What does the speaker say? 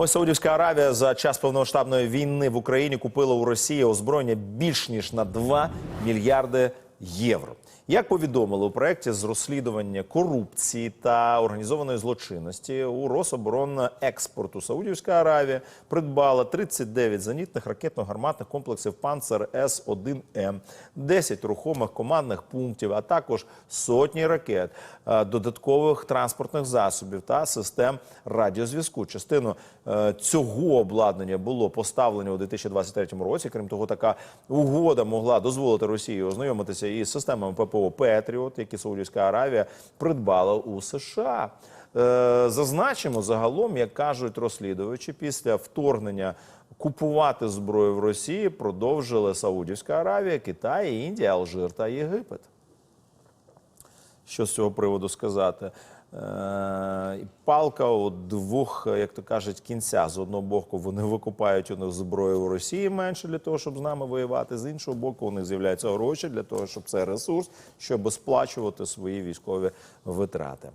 Ось Саудівська Аравія за час повномасштабної війни в Україні купила у Росії озброєння більш ніж на 2 мільярди євро. Як повідомили у проєкті з розслідування корупції та організованої злочинності у Рособоронекспорту Саудівська Аравія придбала 39 зенітних ракетно-гарматних комплексів «Панцер С-1М», 10 рухомих командних пунктів, а також сотні ракет, е, додаткових транспортних засобів та систем радіозв'язку. Частину е, цього обладнання було поставлено у 2023 році. Крім того, така угода могла дозволити Росії ознайомитися із системами ППО Петріот, які Саудівська Аравія придбала у США. Е, Зазначимо загалом, як кажуть розслідувачі, після вторгнення купувати зброю в Росії продовжили Саудівська Аравія, Китай, Індія, Алжир та Єгипет. Що з цього приводу сказати? Е, Палка у двох, як то кажуть, кінця. З одного боку, вони викупають у них зброю в Росії менше для того, щоб з нами воювати. З іншого боку, у них з'являються гроші для того, щоб це ресурс, щоб сплачувати свої військові витрати.